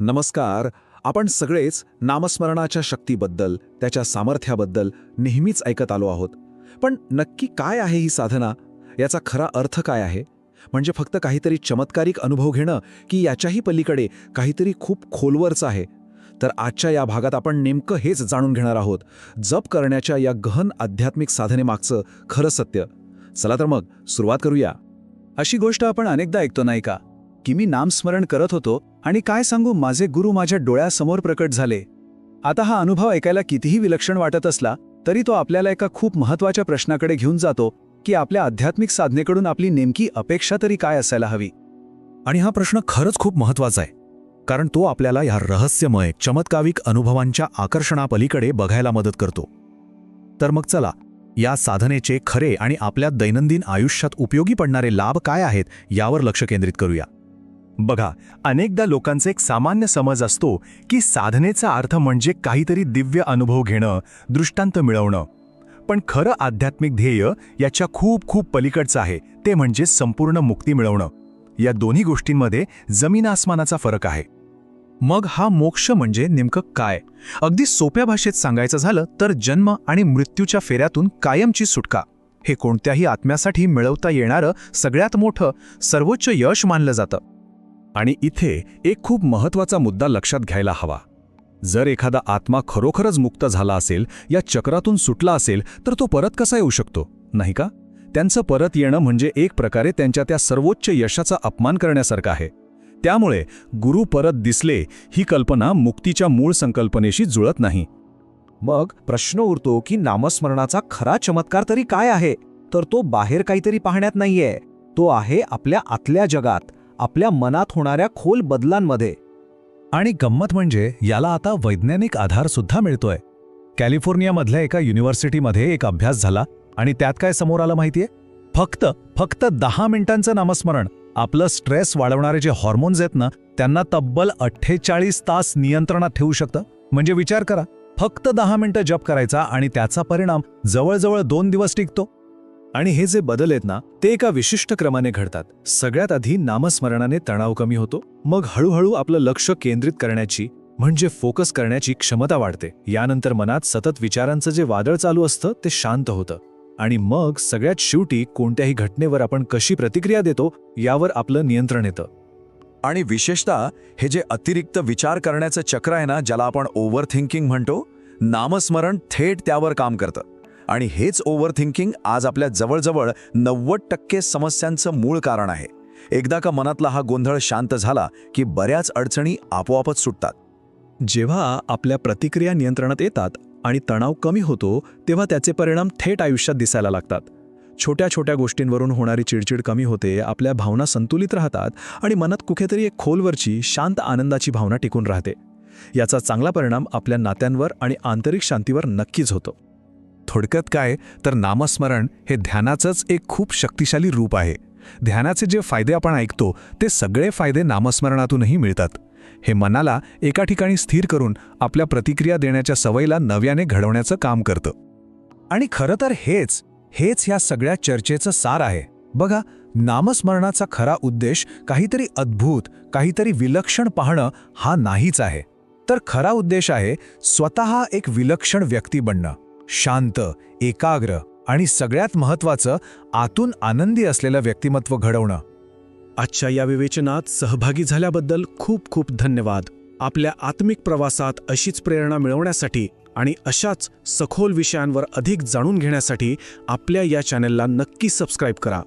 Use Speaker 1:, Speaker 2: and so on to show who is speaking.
Speaker 1: नमस्कार. आपण सगळेच नामस्मरणाच्या शक्तीबद्दल त्याच्या सामर्थ्याबद्दल नेहमीच ऐकत आलो आहोत. पण नक्की काय आहे ही साधना? याचा खरा अर्थ काय आहे? म्हणजे फक्त काहीतरी चमत्कारिक अनुभव घेणं की याच्याही पलीकडे काहीतरी खूप खोलवरचं आहे? तर आजच्या या भागात आपण नेमकं हेच जाणून घेणार आहोत. जप करण्याच्या या गहन आध्यात्मिक साधनेमागचं खरं सत्य. चला तर मग सुरुवात करूया.
Speaker 2: अशी गोष्ट आपण अनेकदा ऐकतो नाही का? की मी नामस्मरण करत होतो आणि काय सांगू माझे गुरु माझ्या डोळ्यासमोर प्रकट झाले. आता हा अनुभव ऐकायला कितीही विलक्षण वाटत असला तरी तो आपल्याला एका खूप महत्त्वाच्या प्रश्नाकडे घेऊन जातो की आपल्या आध्यात्मिक साधनेकडून आपली नेमकी अपेक्षा तरी काय असायला हवी.
Speaker 1: आणि हा प्रश्न खरंच खूप महत्त्वाचा आहे कारण तो आपल्याला ह्या रहस्यमय चमत्काविक अनुभवांच्या आकर्षणापलीकडे बघायला मदत करतो. तर मग चला या साधनेचे खरे आणि आपल्या दैनंदिन आयुष्यात उपयोगी पडणारे लाभ काय आहेत यावर लक्ष केंद्रित करूया.
Speaker 3: बघा अनेकदा लोकांचा एक सामान्य समज असतो की साधनेचा अर्थ म्हणजे काहीतरी दिव्य अनुभव घेणं दृष्टांत मिळवणं. पण खरं आध्यात्मिक ध्येय याच्या खूप खूप पलीकडचं आहे ते म्हणजे संपूर्ण मुक्ती मिळवणं. या दोन्ही गोष्टींमध्ये जमीन आसमानाचा फरक आहे.
Speaker 2: मग हा मोक्ष म्हणजे नेमकं काय? अगदी सोप्या भाषेत सांगायचं झालं तर जन्म आणि मृत्यूच्या फेऱ्यातून कायमची सुटका. हे कोणत्याही आत्म्यासाठी मिळवता येणारं सगळ्यात मोठं सर्वोच्च यश मानलं जातं.
Speaker 1: आणि इथे एक खूप महत्त्वाचा मुद्दा लक्षात घ्यायला हवा. जर एखादा आत्मा खरोखरच मुक्त झाला असेल या चक्रातून सुटला असेल तर तो परत कसा येऊ शकतो नाही का? त्यांचं परत येणं म्हणजे एक प्रकारे त्यांच्या त्या सर्वोच्च यशाचा अपमान करण्यासारखं आहे. त्यामुळे गुरु परत दिसले ही कल्पना मुक्तीच्या मूळ संकल्पनेशी जुळत नाही.
Speaker 4: मग प्रश्न उरतो की नामस्मरणाचा खरा चमत्कार तरी काय आहे? तर तो बाहेर काहीतरी पाहण्यात नाहीये. तो आहे आपल्या आतल्या जगात. आपल्या मनात होणाऱ्या खोल बदलांमध्ये.
Speaker 2: आणि गंमत म्हणजे याला आता वैज्ञानिक आधार सुद्धा मिळतोय. कॅलिफोर्नियामधल्या एका युनिव्हर्सिटीमध्ये एक अभ्यास झाला आणि त्यात काय समोर आलं माहितीये? फक्त फक्त दहा मिनिटांचं नामस्मरण. आपलं स्ट्रेस वाढवणारे जे हॉर्मोन्स आहेत ना त्यांना तब्बल अठ्ठेचाळीस तास नियंत्रणात ठेवू शकतं. म्हणजे विचार करा. फक्त दहा मिनिटं जप करायचा आणि त्याचा परिणाम जवळजवळ दोन दिवस टिकतो. आणि हे जे बदल आहेत ना ते एका विशिष्ट क्रमाने घडतात. सगळ्यात आधी नामस्मरणाने तणाव कमी होतो मग हळूहळू आपलं लक्ष केंद्रित करण्याची म्हणजे फोकस करण्याची क्षमता वाढते. यानंतर मनात सतत विचारांचं जे वादळ चालू असतं ते शांत होतं. आणि मग सगळ्यात शेवटी कोणत्याही घटनेवर आपण कशी प्रतिक्रिया देतो यावर आपलं नियंत्रण येतं.
Speaker 5: आणि विशेषतः हे जे अतिरिक्त विचार करण्याचं चक्र आहे ना ज्याला आपण ओव्हर थिंकिंग म्हणतो नामस्मरण थेट त्यावर काम करतं. आणि हेच ओव्हर थिंकिंग आज आपल्या जवळजवळ नव्वद टक्के समस्यांचं मूळ कारण आहे. एकदा का मनातला हा गोंधळ शांत झाला की बऱ्याच अडचणी आपोआपच सुटतात.
Speaker 2: जेव्हा आपल्या प्रतिक्रिया नियंत्रणात येतात आणि तणाव कमी होतो तेव्हा त्याचे परिणाम थेट आयुष्यात दिसायला लागतात. छोट्या छोट्या गोष्टींवरून होणारी चिडचिड कमी होते आपल्या भावना संतुलित राहतात आणि मनात कुठेतरी एक खोलवरची शांत आनंदाची भावना टिकून राहते. याचा चांगला परिणाम आपल्या नात्यांवर आणि आंतरिक शांतीवर नक्कीच होतो.
Speaker 1: थोडक्यात काय तर नामस्मरण हे ध्यानाचंच एक खूप शक्तिशाली रूप आहे. ध्यानाचे जे फायदे आपण ऐकतो ते सगळे फायदे नामस्मरणातूनही मिळतात. हे मनाला एका ठिकाणी स्थिर करून आपल्या प्रतिक्रिया देण्याच्या सवयीला नव्याने घडवण्याचं काम करतं.
Speaker 2: आणि खरं तर हेच हेच ह्या सगळ्या चर्चेचं सार आहे. बघा नामस्मरणाचा खरा उद्देश काहीतरी अद्भुत काहीतरी विलक्षण पाहणं हा नाहीच आहे. तर खरा उद्देश आहे स्वतः एक विलक्षण व्यक्ती बनणं. शांत एकाग्र आणि सगळ्यात महत्त्वाचं आतून आनंदी असलेलं व्यक्तिमत्व घडवणं. आजच्या या विवेचनात सहभागी झाल्याबद्दल खूप खूप धन्यवाद. आपल्या आत्मिक प्रवासात अशीच प्रेरणा मिळवण्यासाठी आणि अशाच सखोल विषयांवर अधिक जाणून घेण्यासाठी आपल्या या चॅनेलला नक्की सबस्क्राईब करा.